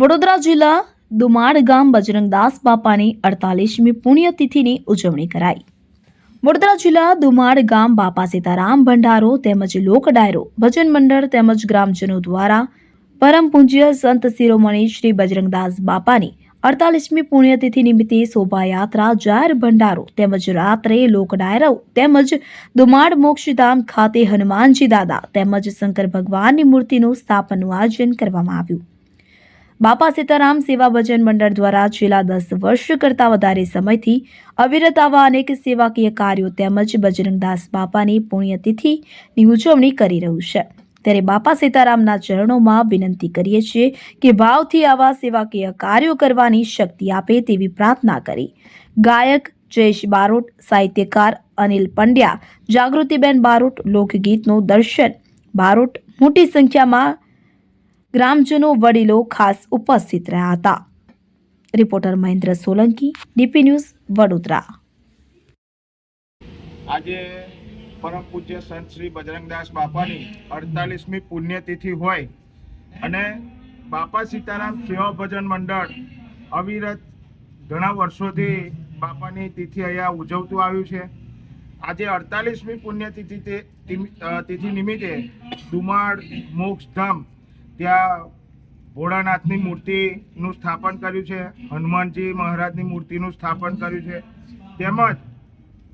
વડોદરા જિલ્લા દુમાડ ગામ બજરંગદાસ બાપાની અડતાલીસમી પુણ્યતિથિની ઉજવણી કરાઈ. વડોદરા જિલ્લા દુમાડ ગામ બાપા સીતારામ ભંડારો તેમજ લોક ડાયરો ભજન મંડળ તેમજ ગ્રામજનો દ્વારા પરમ પૂજ્ય સંત શિરોમણી શ્રી બજરંગદાસ બાપાની અડતાલીસમી પુણ્યતિથિ નિમિત્તે શોભાયાત્રા, જાહેર ભંડારો તેમજ રાત્રે લોક ડાયરો તેમજ દુમાડ મોક્ષધામ ખાતે હનુમાનજી દાદા તેમજ શંકર ભગવાનની મૂર્તિનું સ્થાપનનું આયોજન કરવામાં આવ્યું. બાપા સીતારામ સેવા ભજન મંડળ દ્વારા છેલ્લા દસ વર્ષ કરતાં વધારે સમયથી અવિરત આવા અનેક સેવાકીય કાર્યો તેમજ બજરંગદાસ બાપાની પુણ્યતિથિની ઉજવણી કરી રહ્યું છે. ત્યારે બાપા સીતારામના ચરણોમાં વિનંતી કરીએ છીએ કે ભાવથી આવા સેવાકીય કાર્યો કરવાની શક્તિ આપે તેવી પ્રાર્થના કરી. ગાયક જયેશ બારોટ, સાહિત્યકાર અનિલ પંડ્યા, જાગૃતિબેન બારોટ લોકગીતનું દર્શન. બારોટ મોટી સંખ્યામાં ગ્રામજનો વડીલો ખાસ ઉપસ્થિત રહ્યા હતા. Reporter Mahendra Solanki, DP news, Vadodara. આજે પરમ પૂજ્ય સંત શ્રી બજરંગદાસ બાપાની અડતાલીસમી પુણ્યતિથિ હોય અને બાપા સીતારામ સેવા ભજન મંડળ અવિરત ઘણા વર્ષોથી બાપાની તિથિ અહીંયા ઉજવતું આવ્યું છે. આજે અડતાલીસમી પુણ્યતિથિ તિથિ નિમિત્તે ધુમાડ મોક્ષધામ ત્યાં ભોળાનાથની મૂર્તિનું સ્થાપન કર્યું છે હનુમાનજી મહારાજની મૂર્તિનું સ્થાપન કર્યું છે. તેમજ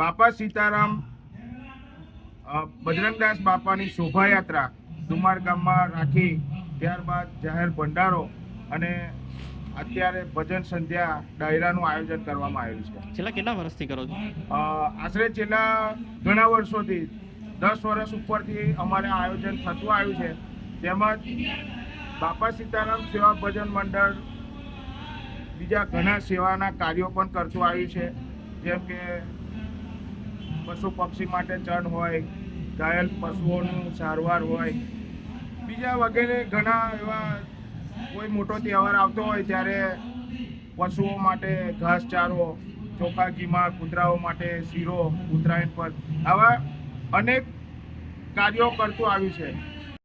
બાપા સીતારામ બજરંગદાસ બાપાની શોભાયાત્રા ડુમાર ગામમાં રાખી ત્યારબાદ જાહેર ભંડારો અને અત્યારે ભજન સંધ્યા ડાયરાનું આયોજન કરવામાં આવેલું છે. છેલ્લા કેટલા વર્ષથી કરો છો? આશરે છેલ્લા ઘણા વર્ષોથી દસ વર્ષ ઉપરથી અમારે આયોજન થતું આવ્યું છે. તેમજ બાપા સીતારામ સેવા ભજન મંડળ બીજા ઘણા સેવાના કાર્યો પણ કરતું આવ્યું છે. જેમ કે પશુ પક્ષી માટે ચણ હોય, ઘાયલ પશુઓનું સારવાર હોય, બીજા વગેરે ઘણા એવા કોઈ મોટો તહેવાર આવતો હોય ત્યારે પશુઓ માટે ઘાસચારો, ચોખા ઘીમા કૂતરાઓ માટે શીરો, ઉત્તરાયણ પર આવા અનેક કાર્યો કરતું આવ્યું છે.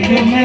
ગમે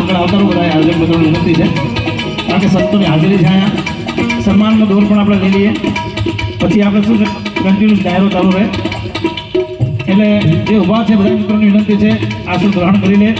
આગળ આવતા બધા આયોજક મિત્રોને વિનંતી છે. કારણ કે સંતોની હાજરી છે અહીંયા. સન્માનનો દોર પણ આપણે લઈ લઈએ. પછી આપણે શું છે? કન્ટિન્યુઅસ ડાયરો ચાલુ રહે. એટલે જે ઊભા છે બધા મિત્રોની વિનંતી છે આસન ગ્રહણ કરી લે.